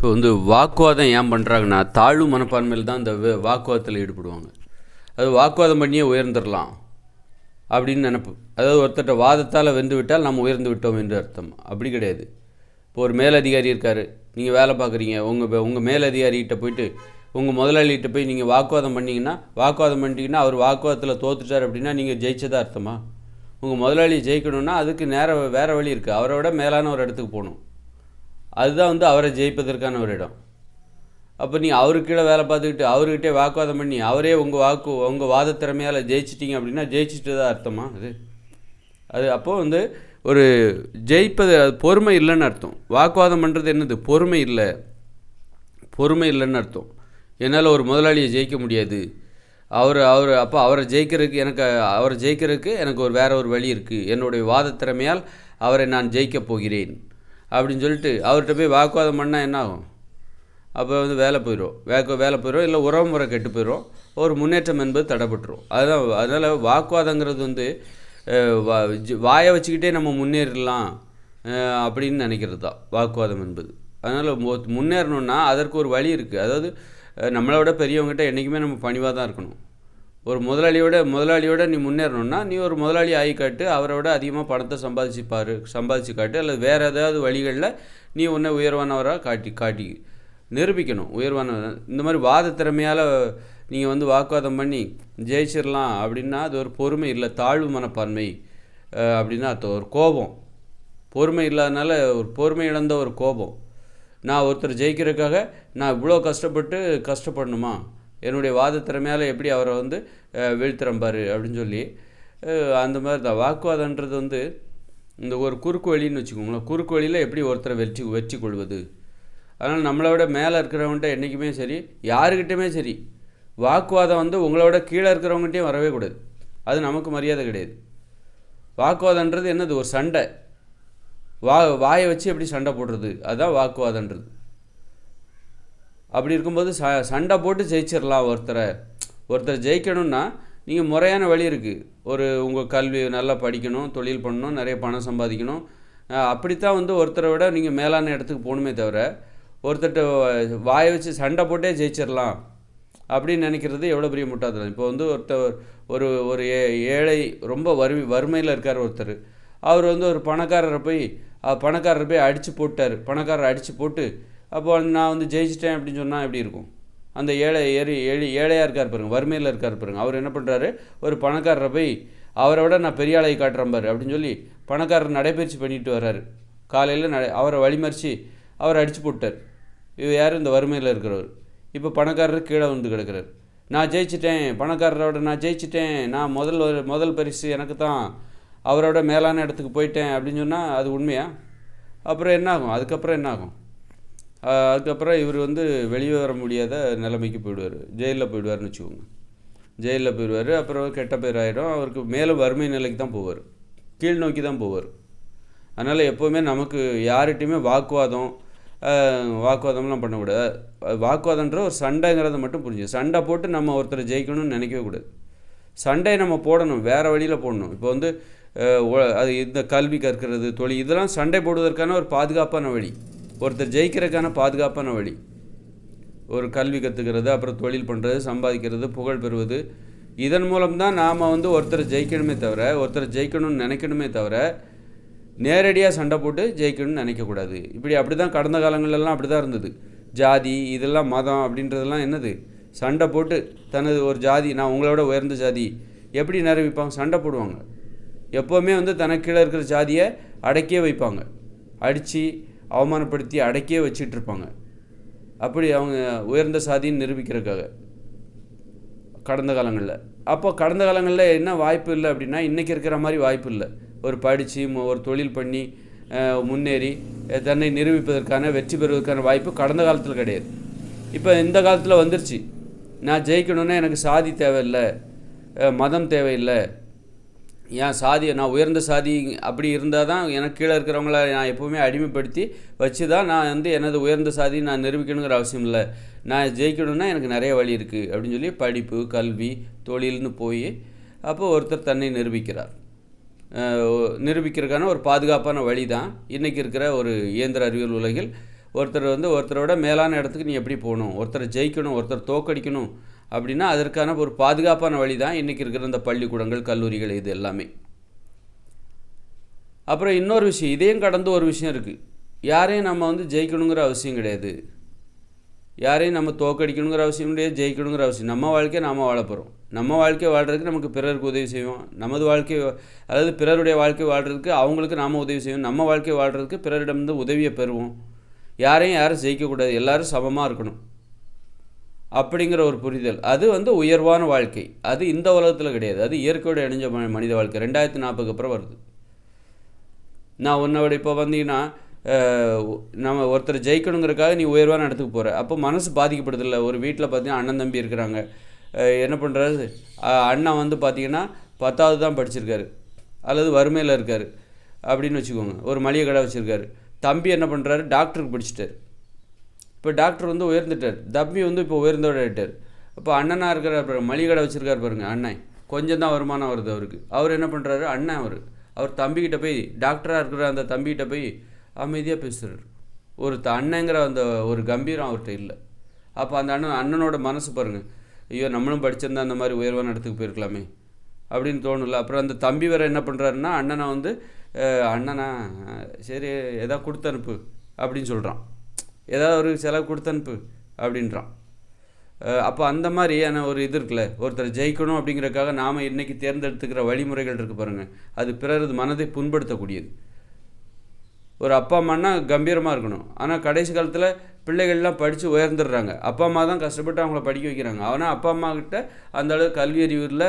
இப்போ வந்து வாக்குவாதம் ஏன் பண்ணுறாங்கன்னா தாழ்வு மனப்பான்மையில் தான் இந்த வாக்குவாதத்தில் ஈடுபடுவாங்க. அது வாக்குவாதம் பண்ணியே உயர்ந்துடலாம் அப்படின்னு நினப்பு. அதாவது ஒருத்தர்கிட்ட வாதத்தால் வெந்து விட்டால் நம்ம உயர்ந்து விட்டோம் என்று அர்த்தம். அப்படி கிடையாது. இப்போ ஒரு மேலதிகாரி இருக்கார் நீங்கள் வேலை பார்க்குறீங்க உங்கள் உங்கள் மேலதிகாரிகிட்ட போயிட்டு உங்கள் முதலாளிகிட்ட போய் நீங்கள் வாக்குவாதம் பண்ணிங்கன்னா வாக்குவாதம் பண்ணிட்டீங்கன்னா அவர் வாக்குவாதத்தில் தோத்துட்டார் அப்படின்னா நீங்கள் ஜெயிச்சதா அர்த்தமா? உங்கள் முதலாளியை ஜெயிக்கணும்னா அதுக்கு நேர வேறு வழி இருக்குது அவரை விட மேலான ஒரு இடத்துக்கு போகணும். அதுதான் வந்து அவரை ஜெயிப்பதற்கான ஒரு இடம். அப்போ நீ அவருக்கீழே வேலை பார்த்துக்கிட்டு அவர்கிட்டே வாக்குவாதம் பண்ணி அவரே உங்கள் வாக்கு உங்கள் வாத திறமையால் ஜெயிச்சிட்டிங்க அப்படின்னா ஜெயிச்சிட்டு தான் அர்த்தமா அது? அது அப்போது வந்து ஒரு ஜெயிப்பது அது பொறுமை இல்லைன்னு அர்த்தம். வாக்குவாதம் பண்ணுறது என்னது? பொறுமை இல்லை. பொறுமை இல்லைன்னு அர்த்தம். என்னால் ஒரு முதலாளியை ஜெயிக்க முடியாது. அவர் அவர் அப்போ அவரை ஜெயிக்கிறதுக்கு எனக்கு அவரை ஜெயிக்கிறதுக்கு எனக்கு ஒரு வேற ஒரு வழி இருக்குது என்னுடைய வாத திறமையால் அவரை நான் ஜெயிக்கப் போகிறேன். அப்படின்னு சொல்லிட்டு அவர்கிட்ட போய் வாக்குவாதம் பண்ணால் என்ன ஆகும் அப்போ வந்து வேலை போயிடும் வேக்க வேலை போயிடும் இல்லை உறவு முறை கெட்டு போயிடும் ஒரு முன்னேற்றம் என்பது தடைப்பட்டுரும் அதுதான் அதனால் வாக்குவாதங்கிறது வந்து வா- வாயை வச்சுக்கிட்டே நம்ம முன்னேறலாம் அப்படின்னு நினைக்கிறது தான். வாக்குவாதம் என்பது. அதனால் முன்னேறணுன்னா அதற்கு ஒரு வழி இருக்குது அதாவது நம்மளை விட பெரியவங்ககிட்ட என்றைக்குமே நம்ம பணிவாக தான் இருக்கணும். ஒரு முதலாளியோட முதலாளியோட நீ முன்னேறணும்னா நீ ஒரு முதலாளி ஆகி காட்டு அவரை விட அதிகமாக பணத்தை சம்பாதிச்சுப்பார் சம்பாதிச்சு காட்டு அல்லது வேறு ஏதாவது வழிகளில் நீ உன்னை உயர்வானவராக காட்டி காட்டி நிரூபிக்கணும். உயர்வான இந்த மாதிரி வாத திறமையால் நீங்கள் வந்து வாக்குவாதம் பண்ணி ஜெயிச்சிடலாம் அப்படின்னா அது ஒரு பொறுமை இல்லை தாழ்வு மனப்பான்மை அப்படின்னா அது ஒரு கோபம். பொறுமை இல்லாதனால ஒரு பொறுமை இழந்த ஒரு கோபம். நான் ஒருத்தர் ஜெயிக்கிறதுக்காக நான் இவ்வளோ கஷ்டப்பட்டு கஷ்டப்படணுமா? என்னுடைய வாத திறமையால் எப்படி அவரை வந்து வீழ்த்திறம்பார் அப்படின்னு சொல்லி அந்த மாதிரி தான். வாக்குவாதன்றது வந்து இந்த ஒரு குறுக்கு வழின்னு வச்சுக்கோங்களேன். குறுக்கு வழியில் எப்படி ஒருத்தரை வெற்றி வெற்றி கொள்வது? அதனால் நம்மளை விட மேலே இருக்கிறவங்ககிட்ட என்றைக்குமே சரி யாருக்கிட்டேயுமே சரி வாக்குவாதம் வந்து உங்களை விட கீழே இருக்கிறவங்ககிட்டயும் வரவே கூடாது. அது நமக்கு மரியாதை கிடையாது. வாக்குவாதன்றது என்னது? ஒரு சண்டை. வா வாயை வச்சு எப்படி சண்டை போடுறது? அதுதான் வாக்குவாதன்றது அப்படி இருக்கும்போது ச சண்டை போட்டு ஜெயிச்சிடலாம் ஒருத்தரை. ஒருத்தர் ஜெயிக்கணும்னா நீங்கள் முறையான வழி இருக்குது ஒரு உங்கள் கல்வி நல்லா படிக்கணும் தொழில் பண்ணணும் நிறைய பணம் சம்பாதிக்கணும். அப்படித்தான் வந்து ஒருத்தரை விட நீங்கள் மேலான இடத்துக்கு போகணுமே தவிர ஒருத்தர்கிட்ட வாயை வச்சு சண்டை போட்டே ஜெயிச்சிடலாம் அப்படின்னு நினைக்கிறது எவ்வளோ பெரிய முட்டாள்தனம். இப்போ வந்து ஒருத்தர் ஒரு ஒரு ஏ- ஏழை ரொம்ப வறுமை வறுமையில் இருக்கார் ஒருத்தர். அவர் வந்து ஒரு பணக்காரரை போய் பணக்காரரை போய் அடித்து போட்டார். பணக்காரரை அடித்து போட்டு அப்போ நான் வந்து ஜெயிச்சிட்டேன் அப்படின்னு சொன்னால் எப்படி இருக்கும்? அந்த ஏழை ஏறி ஏழை ஏழையாக இருக்கார் பாருங்க வறுமையில் இருக்கார் பாருங்க. அவர் என்ன பண்ணுறாரு ஒரு பணக்காரரை போய் அவரை விட நான் பெரிய ஆளை காட்டுறேன் பாரு அப்படின்னு சொல்லி பணக்காரர் நடைபயிற்சி பண்ணிட்டு வர்றாரு. காலையில் நட அவரை வழிமறித்து அவரை அடித்து போட்டார். இவர் யார்? இந்த வறுமையில் இருக்கிறவர். இப்போ பணக்காரர் கீழே வந்து கிடக்கிறார். நான் ஜெயிச்சிட்டேன் பணக்காரரோட நான் ஜெயிச்சிட்டேன் நான் முதல் ஒரு- முதல் பரிசு எனக்கு தான் அவரோட மேலான இடத்துக்கு போயிட்டேன் அப்படின்னு சொன்னால் அது உண்மையா? அப்புறம் என்ன ஆகும் அதுக்கப்புறம் என்ன ஆகும் அதுக்கப்புறம் இவர் வந்து வெளியே வர முடியாத நிலைமைக்கு போயிடுவார். ஜெயிலில் போயிடுவார்னு வச்சுக்கோங்க. ஜெயிலில் போயிடுவார் அப்புறம் கெட்ட பேர் ஆகிடும் அவருக்கு மேலே வறுமை நிலைக்கு தான் போவார். கீழ் நோக்கி தான் போவார். அதனால் எப்போவுமே நமக்கு யார்கிட்டையுமே வாக்குவாதம் வாக்குவாதம்லாம் பண்ணக்கூடாது வாக்குவாதம்ன்ற வாக்குவாதன்ற ஒரு சண்டைங்கிறத மட்டும் புரிஞ்சு சண்டை போட்டு நம்ம ஒருத்தரை ஜெயிக்கணும்னு நினைக்கவே கூடாது. சண்டையை நம்ம போடணும் வேறு வழியில் போடணும். இப்போ வந்து அது இந்த கல்வி கற்கிறது தொழில் இதெல்லாம் சண்டை போடுவதற்கான ஒரு பாதுகாப்பான வழி. ஒருத்தர் ஜெயிக்கிறதுக்கான பாதுகாப்பான வழி. ஒரு கல்வி கற்றுக்கிறது அப்புறம் தொழில் பண்ணுறது சம்பாதிக்கிறது புகழ் பெறுவது. இதன் மூலம்தான் நாம் வந்து ஒருத்தரை ஜெயிக்கணுமே தவிர ஒருத்தரை ஜெயிக்கணும்னு நினைக்கணுமே தவிர நேரடியாக சண்டை போட்டு ஜெயிக்கணும்னு நினைக்கக்கூடாது. இப்படி அப்படி தான் கடந்த காலங்களெல்லாம் அப்படி தான் இருந்தது. ஜாதி இதெல்லாம் மதம் அப்படின்றதெல்லாம் என்னது? சண்டை போட்டு தனது ஒரு ஜாதி நான் உங்களோட உயர்ந்த ஜாதி எப்படி நிரூபிப்பாங்க? சண்டை போடுவாங்க. எப்போவுமே வந்து தனக்கு கீழே இருக்கிற ஜாதியை அடக்கியே வைப்பாங்க. அடித்து அவமானப்படுத்தி அடக்கியே வச்சிட்டு இருப்பாங்க அப்படி அவங்க உயர்ந்த சாதின்னு நிரூபிக்கிறதுக்காக. கடந்த காலங்களில். அப்போ கடந்த காலங்களில் என்ன வாய்ப்பு இல்லை அப்படின்னா இன்றைக்கி இருக்கிற மாதிரி வாய்ப்பு இல்லை. ஒரு படித்து ஒரு தொழில் பண்ணி முன்னேறி தன்னை நிரூபிப்பதற்கான வெற்றி பெறுவதற்கான வாய்ப்பு கடந்த காலத்தில் கிடையாது. இப்போ இந்த காலத்தில் வந்துருச்சு. நான் ஜெயிக்கணுன்னா எனக்கு சாதி தேவையில்லை மதம் தேவையில்லை என் சாதியை நான் உயர்ந்த சாதி அப்படி இருந்தால் தான் எனக்கு கீழே இருக்கிறவங்கள நான் எப்போவுமே அடிமைப்படுத்தி வச்சு தான் நான் வந்து எனது உயர்ந்த சாதி நான் நிரூபிக்கணுங்கிற அவசியம் இல்லை. நான் ஜெயிக்கணும்னா எனக்கு நிறைய வழி இருக்குது அப்படின்னு சொல்லி படிப்பு கல்வி தொழில்னு போய் அப்போ ஒருத்தர் தன்னை நிரூபிக்கிறார். நிரூபிக்கிறதுக்கான ஒரு பாதுகாப்பான வழி தான் இன்றைக்கி இருக்கிற ஒரு இயந்திர அறிவியல் உலகில். ஒருத்தர் வந்து ஒருத்தரோட மேலான இடத்துக்கு நீ எப்படி போகணும்? ஒருத்தரை ஜெயிக்கணும் ஒருத்தர் தோக்கடிக்கணும் அப்படின்னா அதற்கான ஒரு பாதுகாப்பான வழி தான் இன்றைக்கி இருக்கிற இந்த பள்ளிக்கூடங்கள் கல்லூரிகள் இது எல்லாமே. அப்புறம் இன்னொரு விஷயம் இதையும் கடந்து ஒரு விஷயம் இருக்குது யாரையும் நம்ம வந்து ஜெயிக்கணுங்கிற அவசியம் கிடையாது. யாரையும் நம்ம தோக்கடிக்கணுங்கிற அவசியம் கிடையாது ஜெயிக்கணுங்கிற அவசியம். நம்ம வாழ்க்கையை நாம் வாழ போகிறோம் நம்ம வாழ்க்கையை வாழ்கிறதுக்கு நமக்கு பிறருக்கு உதவி செய்வோம். நமது வாழ்க்கை அதாவது பிறருடைய வாழ்க்கை வாழ்கிறதுக்கு அவங்களுக்கு நாம் உதவி செய்வோம். நம்ம வாழ்க்கை வாழ்கிறதுக்கு பிறரிடமிருந்து உதவியை பெறுவோம். யாரையும் யாரும் ஜெயிக்கக்கூடாது. எல்லோரும் சமமாக இருக்கணும். அப்படிங்கிற ஒரு புரிதல். அது வந்து உயர்வான வாழ்க்கை. அது இந்த உலகத்தில் கிடையாது. அது இயற்கையோடு இணைஞ்ச ம- மனித வாழ்க்கை. ரெண்டாயிரத்தி நாற்பதுக்கு அப்புறம் வருது. நான் உன்னோட இப்போ வந்தீங்கன்னா நம்ம ஒருத்தர் ஜெயிக்கணுங்கிறக்காக நீ உயர்வான இடத்துக்கு போகிற அப்போ மனசு பாதிக்கப்படுதில்ல ஒரு வீட்டில் பார்த்தீங்கன்னா அண்ணன் தம்பி இருக்கிறாங்க. என்ன பண்ணுறாரு அண்ணன் வந்து பார்த்தீங்கன்னா பத்தாவது தான் படிச்சிருக்காரு. அல்லது வறுமையில் இருக்கார். அப்படின்னு வச்சுக்கோங்க. ஒரு மளிகை கடை வச்சுருக்காரு. தம்பி என்ன பண்ணுறாரு டாக்டருக்கு படிச்சிட்டாரு. இப்போ டாக்டர் வந்து உயர்ந்துட்டார். தம்பி வந்து இப்போ உயர்ந்தோட ஆகிட்டார் இப்போ அண்ணனாக இருக்கிற பாருங்க மளிகை கடை வச்சுருக்காரு பாருங்க அண்ணன். கொஞ்சம் தான் வருமானம் வருது அவருக்கு. அவர் என்ன பண்ணுறாரு அண்ணன் அவர். அவர் தம்பிக்கிட்ட போய் டாக்டராக இருக்கிற அந்த தம்பிக்கிட்ட போய் அமைதியாக பேசுகிறார் ஒரு த அண்ணங்கிற அந்த ஒரு கம்பீரம் அவர்கிட்ட இல்லை. அப்போ அந்த அண்ணன் அண்ணனோட மனசு பாருங்கள் ஐயோ நம்மளும் படிச்சிருந்தா அந்த மாதிரி உயர்வான இடத்துக்கு போயிருக்கலாமே அப்படின்னு தோணும்ல. அப்புறம் அந்த தம்பி வேறு என்ன பண்ணுறாருன்னா அண்ணனை வந்து அண்ணனா சரி எதாவது கொடுத்து அனுப்பு அப்படின்னு சொல்கிறான் ஏதாவது ஒரு செலவு கொடுத்து அனுப்பு அப்படின்றான் அப்போ அந்த மாதிரியான ஒரு இது இருக்குல்ல ஒருத்தர் ஜெயிக்கணும் அப்படிங்கிறதுக்காக நாம் இன்றைக்கி தேர்ந்தெடுத்துக்கிற வழிமுறைகள் இருக்குது பாருங்கள் அது பிறரது மனதை புண்படுத்தக்கூடியது. ஒரு அப்பா அம்மானா கம்பீரமாக இருக்கணும். ஆனால் கடைசி காலத்தில் பிள்ளைகள்லாம் படித்து உயர்ந்துடுறாங்க. அப்பா அம்மா தான் கஷ்டப்பட்டு அவங்கள படிக்க வைக்கிறாங்க. ஆனால் அப்பா அம்மா கிட்ட அந்த அளவு கல்வி அறிவு இல்லை.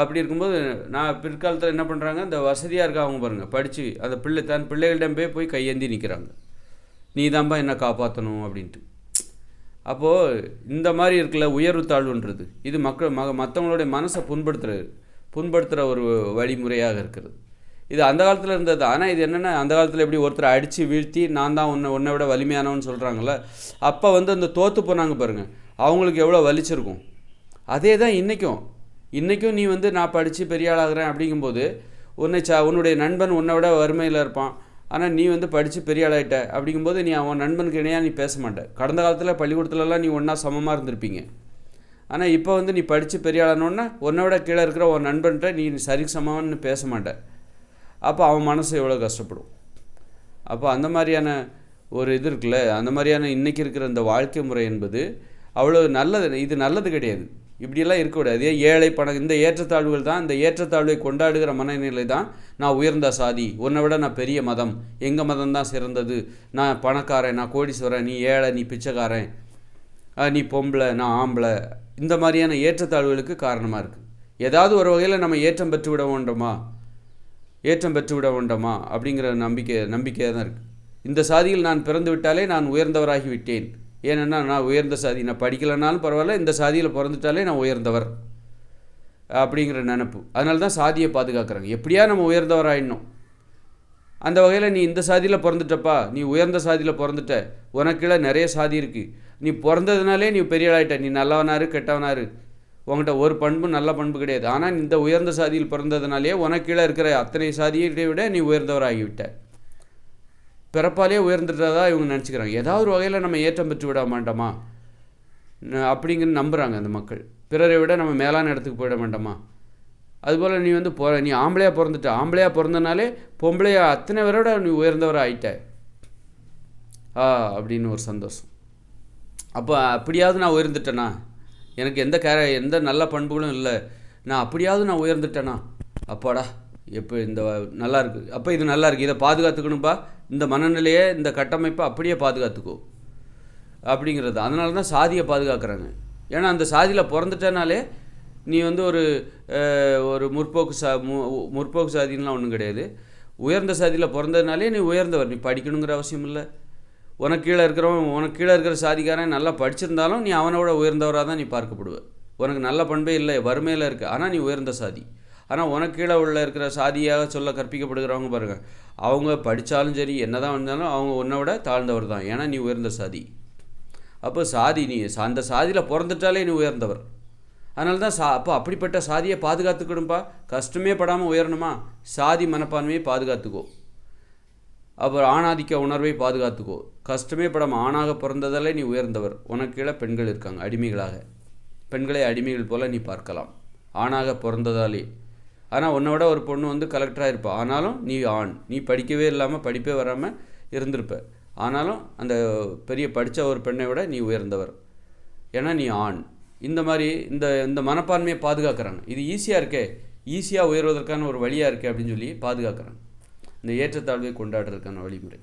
அப்படி இருக்கும்போது நான் பிற்காலத்தில் என்ன பண்ணுறாங்க இந்த வசதியாக இருக்க அவங்க பாருங்கள் படித்து அந்த பிள்ளை தன் பிள்ளைகளிடம் போய் போய் கையேந்தி நிற்கிறாங்க நீ தான்ப்பா என்ன காப்பாற்றணும் அப்படின்ட்டு. அப்போது இந்த மாதிரி இருக்குல்ல உயர்வு தாழ்வுன்றது. இது மக்கள் ம மற்றவங்களுடைய மனசை புண்படுத்துகிற புண்படுத்துகிற ஒரு வழிமுறையாக இருக்கிறது. இது அந்த காலத்தில் இருந்தது. ஆனால் இது என்னென்னா அந்த காலத்தில் எப்படி ஒருத்தரை அடித்து வீழ்த்தி நான் தான் உன்னை உன்னை விட வலிமையானவன்னு சொல்கிறாங்கள அப்போ வந்து அந்த தோற்று போனாங்க பாருங்கள் அவங்களுக்கு எவ்வளோ வலிச்சிருக்கும். அதே தான் இன்றைக்கும் இன்றைக்கும் நீ வந்து நான் படித்து பெரிய ஆளாகிறேன் அப்படிங்கும்போது உன்னை ச உன்னுடைய நண்பன் உன்னை விட வறுமையில் இருப்பான். ஆனால் நீ வந்து படித்து பெரிய ஆளாயிட்ட. அப்படிங்கும்போது நீ அவன் நண்பனுக்கு இணையாக நீ பேச மாட்ட. கடந்த காலத்தில் பள்ளிக்கூடத்துலலாம் நீ ஒன்றா சமமாக இருந்திருப்பீங்க. ஆனால் இப்போ வந்து நீ படித்து பெரிய ஆளானோன்னா உன்னை விட கீழே இருக்கிற ஒரு நண்பன்கிட்ட நீ சரிக்கு சமம்னு பேச மாட்ட. அப்போ அவன் மனசு எவ்வளோ கஷ்டப்படும்? அப்போ அந்த மாதிரியான ஒரு இது இருக்குல்ல அந்த மாதிரியான இன்றைக்கி இருக்கிற இந்த வாழ்க்கை முறை என்பது அவ்வளோ நல்லது இது நல்லது கிடையாது. இப்படியெல்லாம் இருக்கக்கூடாது. ஏன் ஏழை பணம் இந்த ஏற்றத்தாழ்வுகள் தான் இந்த ஏற்றத்தாழ்வை கொண்டாடுகிற மனநிலை தான் நான் உயர்ந்த சாதி. உன்னை விட நான் பெரிய மதம். எங்கள் மதம் தான் சிறந்தது. நான் பணக்காரன் நான் கோடீஸ்வரன் நீ ஏழை நீ பிச்சைக்காரன். நீ பொம்பளை நான் ஆம்பளை. இந்த மாதிரியான ஏற்றத்தாழ்வுகளுக்கு காரணமாக இருக்குது ஏதாவது ஒரு வகையில் நம்ம ஏற்றம் பெற்று விட வேண்டுமா? ஏற்றம் பெற்று விட வேண்டுமா? அப்படிங்கிற நம்பிக்கை நம்பிக்கையாக தான் இருக்குது இந்த சாதியில் நான் பிறந்து விட்டாலே நான் உயர்ந்தவராகி விட்டேன். ஏன்னா நான் உயர்ந்த சாதி நான் படிக்கலைனாலும் பரவாயில்ல இந்த சாதியில் பிறந்துட்டாலே நான் உயர்ந்தவர் அப்படிங்கிற நினப்பு. அதனால தான் சாதியை பாதுகாக்கிறாங்க. எப்படியா நம்ம உயர்ந்தவராயிடணும். அந்த வகையில் நீ இந்த சாதியில் பிறந்துட்டப்பா நீ உயர்ந்த சாதியில் பிறந்துட்ட. உனக்குள்ள நிறைய சாதி இருக்குது நீ பிறந்ததுனாலே நீ பெரியவளாயிட்ட நீ நல்லவனாரு கெட்டவனாரு உங்கள்கிட்ட ஒரு பண்பு நல்ல பண்பு கிடையாது. ஆனால் இந்த உயர்ந்த சாதியில் பிறந்ததுனாலே உனக்கு கீழே இருக்கிற அத்தனை சாதியை விட நீ உயர்ந்தவராகிவிட்ட. பிறப்பாலே உயர்ந்துட்டதா இவங்க நினச்சிக்கிறாங்க. ஏதாவது ஒரு வகையில் நம்ம ஏற்றம் பெற்று விட மாட்டோமா? அப்படிங்கிற நம்புகிறாங்க அந்த மக்கள். பிறரை விட நம்ம மேலான இடத்துக்கு போயிட வேண்டாமா அதுபோல் நீ வந்து போகிற நீ ஆம்பளையாக பிறந்துட்ட. ஆம்பளையாக பிறந்தனாலே பொம்பளையா அத்தனை பேரோட நீ உயர்ந்தவராக ஆயிட்ட. ஆ அப்படின்னு ஒரு சந்தோஷம். அப்போ அப்படியாவது நான் உயர்ந்துட்டேனா? எனக்கு எந்த கேர எந்த நல்ல பண்புகளும் இல்லை. நான் அப்படியாவது நான் உயர்ந்துட்டேனா? அப்பாடா. எப்போ இந்த நல்லா இருக்கு அப்போ இது நல்லா இருக்கு இதை பாதுகாத்துக்கணும்ப்பா இந்த மனநிலையை இந்த கட்டமைப்பை அப்படியே பாதுகாத்துக்கோ. அப்படிங்கிறது. அதனால தான் சாதியை பாதுகாக்கிறாங்க. ஏன்னா அந்த சாதியில் பிறந்துட்டனாலே நீ வந்து ஒரு ஒரு முற்போக்கு சா மு- முற்போக்கு சாதின்லாம் ஒன்றும் கிடையாது. உயர்ந்த சாதியில் பிறந்ததுனாலே நீ உயர்ந்தவர். நீ படிக்கணுங்கிற அவசியம் இல்லை. உனக்கு கீழே இருக்கிறவன் உனக்கு கீழே இருக்கிற சாதிக்காரன் நல்லா படிச்சிருந்தாலும் நீ அவனோட உயர்ந்தவராக தான் நீ பார்க்கப்படுவ. உனக்கு நல்ல பண்பே இல்லை. வறுமையில் இருக்கு. ஆனால் நீ உயர்ந்த சாதி. ஆனால் உனக்கு கீழே உள்ள இருக்கிற சாதியாக சொல்ல கற்பிக்கப்படுகிறவங்க பாருங்கள் அவங்க படித்தாலும் சரி என்னதான் வந்தாலும் அவங்க உன்னை விட தாழ்ந்தவர் தான். ஏன்னா நீ உயர்ந்த சாதி. அப்போ சாதி நீ சா- அந்த சாதியில் பிறந்துட்டாலே நீ உயர்ந்தவர். அதனால தான் சா அப்போ அப்படிப்பட்ட சாதியை பாதுகாத்துக்கணும்ப்பா கஷ்டமே படாமல் உயரணுமா? சாதி மனப்பான்மையை பாதுகாத்துக்கோ. அப்புறம் ஆணாதிக்க உணர்வை பாதுகாத்துக்கோ. கஷ்டமே படாமல் ஆணாக பிறந்ததாலே நீ உயர்ந்தவர். உனக்கு கீழே பெண்கள் இருக்காங்க அடிமைகளாக. பெண்களை அடிமைகள் போல் நீ பார்க்கலாம். ஆணாக பிறந்ததாலே. ஆனால் உன்னை விட ஒரு பொண்ணு வந்து கலெக்டராக இருப்பா. ஆனாலும் நீ ஆண். நீ படிக்கவே இல்லாமல் படிப்பே வராமல் இருந்திருப்ப. ஆனாலும் அந்த பெரிய படித்த ஒரு பெண்ணை விட நீ உயர்ந்தவர். ஏன்னா நீ ஆண். இந்த மாதிரி இந்த இந்த மனப்பான்மையை பாதுகாக்கிறாங்க. இது ஈஸியாக இருக்கே. ஈஸியாக உயர்வதற்கான ஒரு வழியாக இருக்கே அப்படின்னு சொல்லி பாதுகாக்கிறாங்க. இந்த ஏற்றத்தாழ்வை கொண்டாடுறதுக்கான வழிமுறை.